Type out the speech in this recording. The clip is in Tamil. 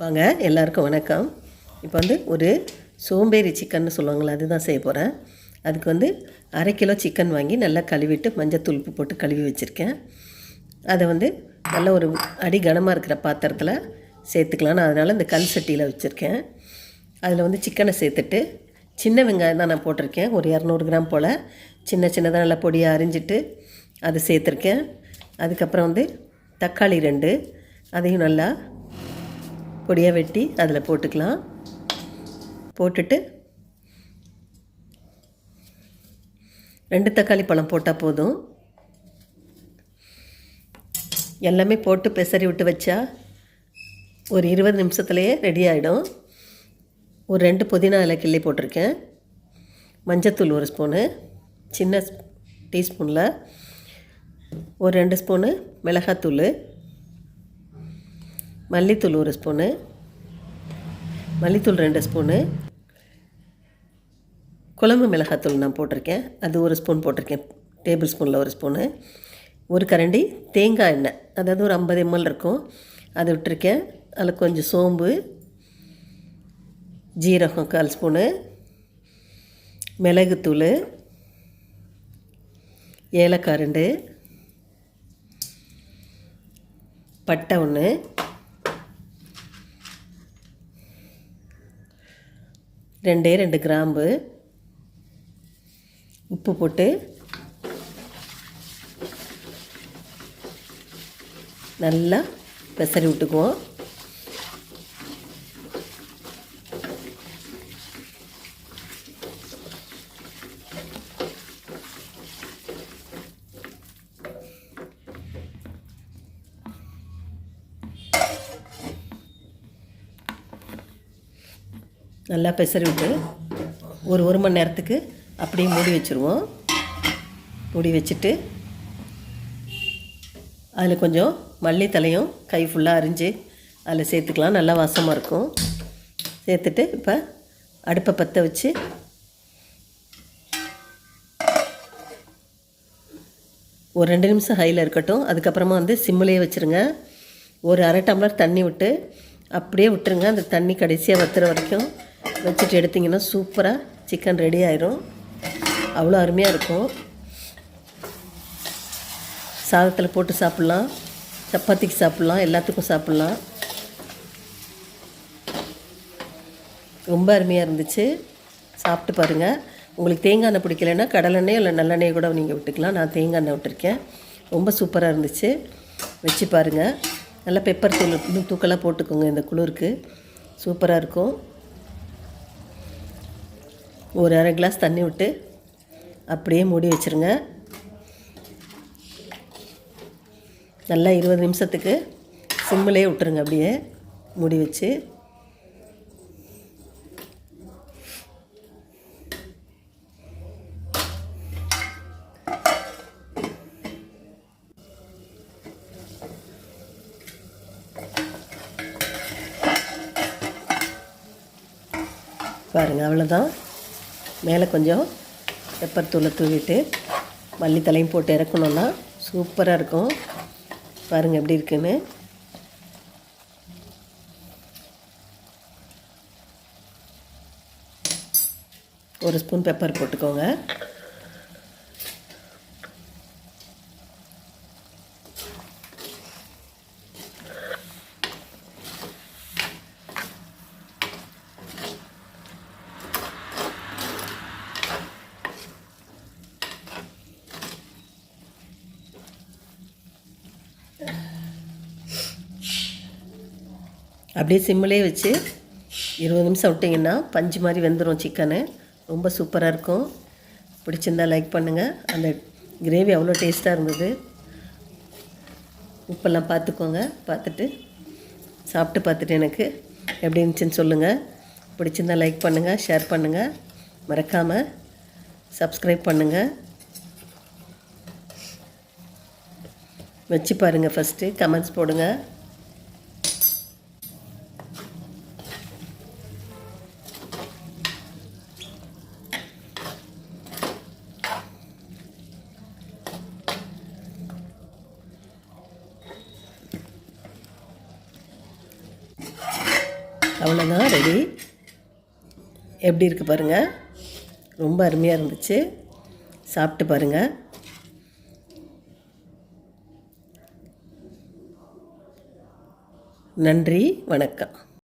வாங்க எல்லாருக்கும் வணக்கம். இப்போ வந்து ஒரு சோம்பேறி சிக்கன்னு சொல்லுவாங்களே அதுதான் செய்ய போகிறேன் அதுக்கு வந்து அரை கிலோ சிக்கன் வாங்கி நல்லா கழுவிட்டு மஞ்சள் உப்பு போட்டு கழுவி வச்சுருக்கேன். அதை வந்து நல்ல ஒரு அடி கனமாக இருக்கிற பாத்திரத்தில் சேர்த்துக்கலாம் நான் அதனால் இந்த கல் சட்டியில் வச்சுருக்கேன். அதில் வந்து சிக்கனை சேர்த்துட்டு சின்ன வெங்காயம் தான் நான் போட்டிருக்கேன். ஒரு இரநூறு கிராம் போல். சின்ன சின்னதாக நல்லா பொடியாக அரிஞ்சிட்டு அதை சேர்த்துருக்கேன். அதுக்கப்புறம் வந்து தக்காளி ரெண்டு. அதையும் நல்லா பொடியாக வெட்டி அதில் போட்டுக்கலாம். போட்டுட்டு ரெண்டு தக்காளி பழம் போட்டால் போதும். எல்லாமே போட்டு பெசரி விட்டு வச்சா ஒரு இருபது நிமிஷத்துலேயே ரெடி ஆகிடும் ஒரு ரெண்டு புதினா இலை கிள்ளி போட்டிருக்கேன். மஞ்சத்தூள் ஒரு ஸ்பூனு சின்ன டீஸ்பூனில் ஒரு ரெண்டு ஸ்பூனு மிளகாத்தூள். மல்லித்தூள் ஒரு ஸ்பூனு. மல்லித்தூள் ரெண்டு ஸ்பூனு. குழம்பு மிளகாத்தூள் நான் போட்டிருக்கேன். அது ஒரு ஸ்பூன் போட்டிருக்கேன். டேபிள் ஸ்பூனில் ஒரு ஸ்பூனு. ஒரு கரண்டி தேங்காய் எண்ணெய். அதாவது ஒரு ஐம்பது எம்எல் இருக்கும். அதை விட்டுருக்கேன். அதில் கொஞ்சம் சோம்பு ஜீரகம் கால் ஸ்பூனு மிளகுத்தூள் ஏலக்காய் ரெண்டு பட்டை ஒன்று ரெண்டே ரெண்டு கிராம்பு. உப்பு போட்டு நல்லா பெசரி விட்டுக்குவோம். நல்லா பெசரி விட்டு ஒரு ஒரு மணி நேரத்துக்கு அப்படியே மூடி வச்சுருவோம். மூடி வச்சுட்டு அதில் கொஞ்சம் மல்லித்தலையும் கை ஃபுல்லாக அரிஞ்சு அதில் சேர்த்துக்கலாம். நல்லா வாசமாக இருக்கும். சேர்த்துட்டு இப்போ அடுப்பை பற்ற வச்சு ஒரு ரெண்டு நிமிஷம் ஹையில் இருக்கட்டும். அதுக்கப்புறமா வந்து சிம்மிலேயே வச்சுருங்க. ஒரு அரை டம்ளர் தண்ணி விட்டு அப்படியே விட்டுருங்க. அந்த தண்ணி கடைசியாக வத்துற வரைக்கும் வச்சுட்டு எடுத்திங்கன்னா சூப்பராக சிக்கன் ரெடி ஆயிரும். அவ்வளோ அருமையாக இருக்கும். சாதத்தில் போட்டு சாப்பிட்லாம். சப்பாத்திக்கு சாப்பிட்லாம். எல்லாத்துக்கும் சாப்பிட்லாம். ரொம்ப அருமையாக இருந்துச்சு. சாப்பிட்டு பாருங்கள் உங்களுக்கு தேங்காய் எண்ணெய் பிடிக்கலைன்னா கடலெண்ணெய் இல்லை நல்லெண்ணெய் கூட நீங்கள் விட்டுக்கலாம். நான் தேங்காய் எண்ணெய் விட்டுருக்கேன். ரொம்ப சூப்பராக இருந்துச்சு. வச்சு பாருங்கள் நல்லா பெப்பர் தூள் இன்னும் தூக்கலாக போட்டுக்கோங்க இந்த குளிருக்கு. சூப்பராக இருக்கும். ஒரு அரை கிளாஸ் தண்ணி விட்டு அப்படியே மூடி வச்சுருங்க. நல்லா இருபது நிமிஷத்துக்கு சிம்மிலே விட்டுருங்க அப்படியே மூடி வச்சு. பாருங்கள் அவ்வளோதான் மேலே கொஞ்சம் பெப்பர் தூளை தூவிட்டு மல்லித்தலையும் போட்டு இறக்கணுன்னா சூப்பராக இருக்கும். பாருங்கள் எப்படி இருக்குன்னு. ஒரு ஸ்பூன் பெப்பர் போட்டுக்கோங்க. அப்படியே சிம்மிலே வச்சு இருபது நிமிஷம் விட்டிங்கன்னா பஞ்சு மாதிரி வெந்துடும் சிக்கனு. ரொம்ப சூப்பராக இருக்கும். பிடிச்சிருந்தா லைக் பண்ணுங்கள் அந்த கிரேவி அவ்வளோ டேஸ்ட்டாக இருந்தது. உப்பெல்லாம் பார்த்துக்கோங்க. பார்த்துட்டு சாப்பிட்டு பார்த்துட்டு எனக்கு எப்படி இருந்துச்சுன்னு சொல்லுங்கள் பிடிச்சிருந்தா லைக் பண்ணுங்கள் ஷேர் பண்ணுங்கள் மறக்காமல் சப்ஸ்கிரைப் பண்ணுங்கள் வச்சு பாருங்கள் ஃபஸ்ட்டு கமெண்ட்ஸ் போடுங்கள் அவ்வளோதான் ரெடி எப்படி இருக்குது பாருங்கள் ரொம்ப அருமையாக இருந்துச்சு. சாப்பிட்டு பாருங்கள் நன்றி வணக்கம்.